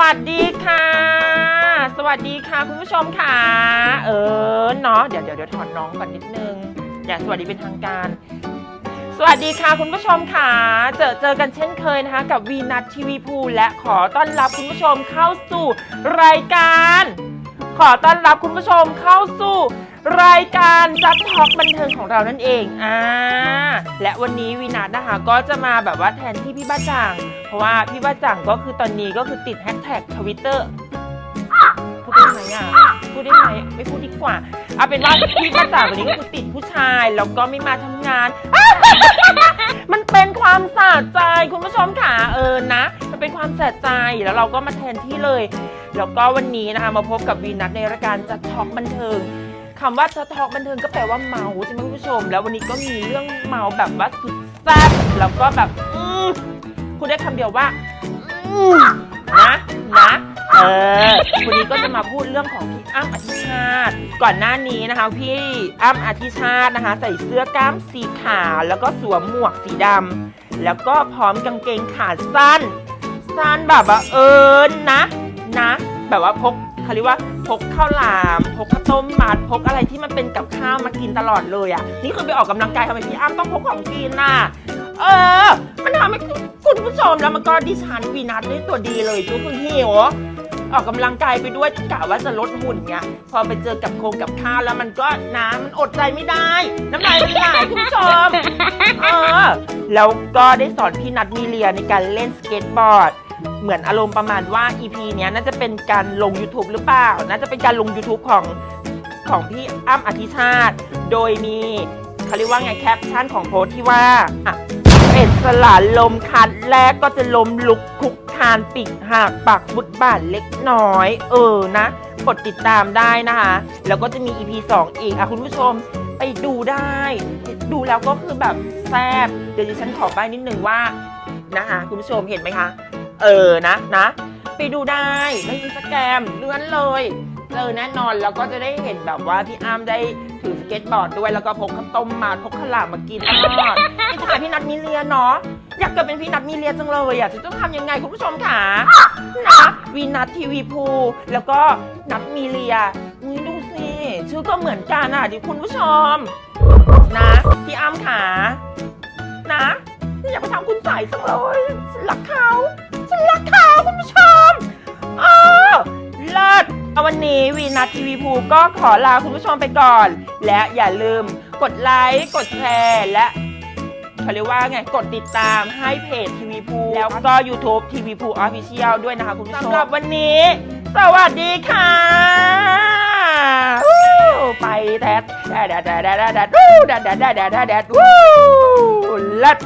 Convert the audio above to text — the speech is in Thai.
วัสดีค่ะ สวัสดีค่ะคุณผู้ชมค่ะ เออเนาะเดี๋ยวเดี๋ยวเดี๋ยวถอนน้องก่อนนิดนึงอยาสวัสดีเป็นทางการ สวัสดีค่ะคุณผู้ชมค่ะ เจอเจอกันเช่นเคยนะคะ กับวีนัททีวีพูและขอต้อนรับคุณผู้ชมเข้าสู่รายการ ขอต้อนรับคุณผู้ชมเข้าสู่ รายการจัดท็อกบันเทิงของเรานั่นเองอ่าและวันนี้วีนัทนะคะก็จะมาแบบว่าแทนที่พี่บ้าจ่าง เพราะว่าพี่บ้าจ่างก็คือตอนนี้ก็คือติดแฮชแท็กทวิตเตอร์พูดได้ไหมอะพูดได้ไหมไม่พูดดีกว่าเอาเป็นว่าพี่บ้าจ่างวันนี้ก็คือติดผู้ชายแล้วก็ไม่มาทำงานมัน เป็นความสะใจคุณผู้ชมค่ะเออนะ มันเป็นความสะใจแล้วเราก็มาแทนที่เลย แล้วก็วันนี้นะคะมาพบกับวีนัทในรายการจัดท็อกบันเทิงคำว่าจัดท็อกบันเทิงก็แปลว่าเมาใช่ไหมคุณผู้ชม แล้ววันนี้ก็มีเรื่องเมาแบบว่าสุดแซ่บแล้วก็แบบอืมพูดได้คำเดียวว่านะนะ อวันนี้ก็จะมาพูดเรื่องของพี่อ้ำอธิชาติ ก่อนหน้านี้นะคะ พี่อ้ำอธิชาตินะคะ ใส่เสื้อกล้ามสีขาวแล้วก็สวมหมวกสีดำแล้วก็พร้อมกางเกงขาสั้น สั้นแบบว่าเอิญนะนะ แบบว่าพกเขาเรียกว่าพกข้าวหลามพกข้าวต้มมัดพกอะไรที่มันเป็นกับข้าวมากินตลอดเลยอะ นี่คือไปออกกำลังกายทำไมพี่อ้ำต้องพกของกินน่ะเออ มันทำให้คุณผู้ชมแล้วมันก็ดิฉันวีนัทได้ตัวดีเลยก็คือหิว ออกกำลังกายไปด้วยกะว่าจะลดหุ่นไงพอไปเจอกับโครงกับข้าวแล้วมันก็น้ำมันอดใจไม่ได้ น้ำลายมันไหลคุณผู้ชมเออแล้วก็ได้สอนพี่นัทมีเรียในการเล่นสเก็ตบอร์ดเหมือนอารมณ์ประมาณว่า EP เนี้ยน่าจะเป็นการลง YouTube หรือเปล่า น่าจะเป็นการลง YouTube ของของพี่อ้ำอธิชาติ โดยมีเขาเรียกว่าไงแคปชั่นของโพสที่ว่า เป็ดสลาลมคันแรกก็จะลมลุกคุกคานปีกหักปากบุดบาดเล็กน้อย เออนะกดติดตามได้นะคะ แล้วก็จะมี EP 2 อีกอะคุณผู้ชมไปดูได้ ดูแล้วก็คือแบบแซ่บเดี๋ยวดิฉันขอใบนิดนึงว่านะคะ คุณผู้ชมเห็นไหมคะ เออนะนะ ไปดูได้ในอินสตาแกรมเลื่อนเลยเจอแน่นอนแล้วก็จะได้เห็นแบบว่าพี่อ้ำได้ถือสเก็ตบอร์ดด้วยแล้วก็พกข้าวต้มมาพกข้าวหลามมากินตลอด นี่ถ่ายพี่นัทมีเรียเนาะอยากเกิดเป็นพี่นัทมีเรียจังเลยอะจะต้องทำยังไงคุณผู้ชมค่ะนะวีนัททีวีพูแล้วก็นัทมีเรียนี่ดูสิชื่อก็เหมือนกันอะดิคุณผู้ชม นะพี่อ้ำขานะอยากไปทำคุณใส่จังเลยฉันรักเขาฉันรักเขาคุณผู้ชมเออเลิศเอาวันนี้วีนัททีวีพูก็ขอลาคุณผู้ชมไปก่อน และอย่าลืมกดไลค์กดแชร์และ เขาเรียกว่าไงกดติดตามให้เพจทีวีพูแล้วก็ YouTube ทีวีพูออฟฟิเชียลด้วยนะคะคุณผู้ชมสำหรับวันนี้ สวัสดีค่ะวู้ไปแดดแดดแดดแดดแดดแดดแดดแดดแดดแดดแดดแดดวู้เลิศ